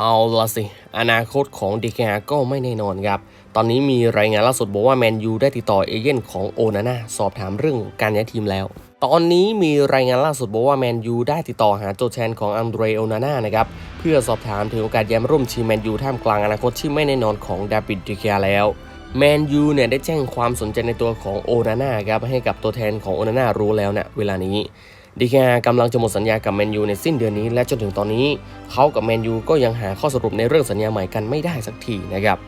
เอาละสิ อนาคตของดีแกก็ไม่แน่นอนครับ ตอนนี้มีรายงานล่าสุดบอกว่าแมนยูได้ติดต่อเอเย่นของโอนาน่าสอบถามเรื่องการย้ายทีมแล้ว ตอนนี้มีรายงานล่าสุดบอกว่าแมนยูได้ติดต่อหาตัวแทนของอันเดรโอนาน่านะครับ เพื่อสอบถามถึงโอกาสย้ายมร่วมทีมแมนยูท่ามกลางอนาคตที่ไม่แน่นอนของดาวิดดีแกแล้วแมนยูเนี่ยได้แจ้งความสนใจในตัวของโอนาน่าครับให้กับตัวแทนของโอนาน่ารู้แล้วนะเวลานี้ ดีแคร์กำลังจะหมดสัญญากับแมนยูในสิ้นเดือนนี้ และจนถึงตอนนี้เขากับแมนยูก็ยังหาข้อสรุปในเรื่องสัญญาใหม่กันไม่ได้สักทีนะครับ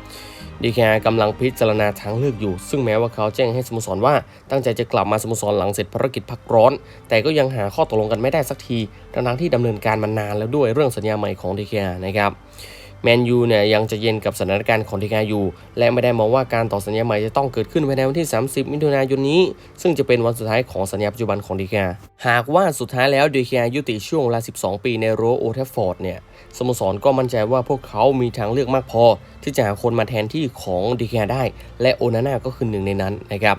ดีแคร์กำลังพิจารณาทางเลือกอยู่ ซึ่งแม้ว่าเขาแจ้งให้สโมสรว่า ตั้งใจจะกลับมาสโมสรหลังเสร็จภารกิจพักร้อน แต่ก็ยังหาข้อตกลงกันไม่ได้สักทีทั้งที่ดำเนินการมานานแล้วด้วยเรื่องสัญญาใหม่ของดีแคร์นะครับ แมนยูเนี่ยยังจะเย็นกับสถานการณ์ของทีกาอยู่ และไม่ได้มองว่าการต่อสัญญาใหม่จะต้องเกิดขึ้นภายในวันที่ 30 มิถุนายนนี้ ซึ่งจะเป็นวันสุดท้ายของสัญญาปัจจุบันของดีกาหากว่าสุดท้ายแล้วดีกายุติช่วงเวลา 12 ปีในโรโอเทฟฟอร์ดเนี่ยสโมสรก็มั่นใจว่าพวกเขามีทางเลือกมากพอ ที่จะหาคนมาแทนที่ของดีกาได้ และโอนาน่าก็คือหนึ่งในนั้นนะครับ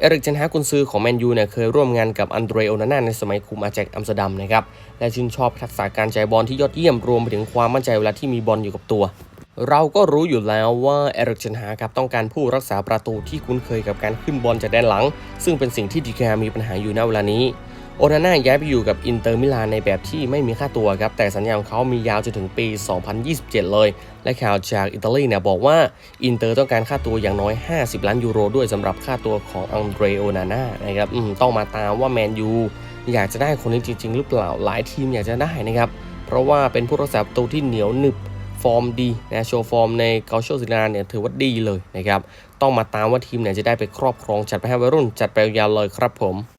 เอริกเจนฮากุนซือของแมนยูเนี่ยเคยร่วมงานกับอันเดรโอนาน่าในสมัยคุมอาแจกอัมสเตอร์ดัมนะครับ และชื่นชอบทักษะการจ่ายบอลที่ยอดเยี่ยมรวมไปถึงความมั่นใจเวลาที่มีบอลอยู่กับตัว เราก็รู้อยู่แล้วว่าเอริกเจนฮาครับต้องการผู้รักษาประตูที่คุ้นเคยกับการขึ้นบอลจากแดนหลัง ซึ่งเป็นสิ่งที่ดีแคมีปัญหาอยู่ณเวลานี้ โอนาน่าย้ายไปอยู่กับอินเตอร์มิลานในแบบที่ไม่มีค่าตัวครับ แต่สัญญาของเขามียาวจนถึงปี 2027 เลย และข่าวจากอิตาลีเนี่ยบอกว่าอินเตอร์ต้องการค่าตัวอย่างน้อย 50 ล้านยูโรด้วยสำหรับค่าตัวของอังเดรโอนาน่านะครับต้องมาตามว่าแมนยูอยากจะได้คนนี้จริง ๆ หรือเปล่าหลายทีมอยากจะได้นะครับเพราะว่าเป็นผู้รักษาประตูที่เหนียวหนึบฟอร์มดีนะโชว์ฟอร์มในเกาโชซิลาเนี่ยถือว่าดีเลยนะครับต้องมาตามว่าทีมเนี่ยจะได้ไปครอบครองจัดไปให้วัยรุ่นจัดไปยาวเลยครับผม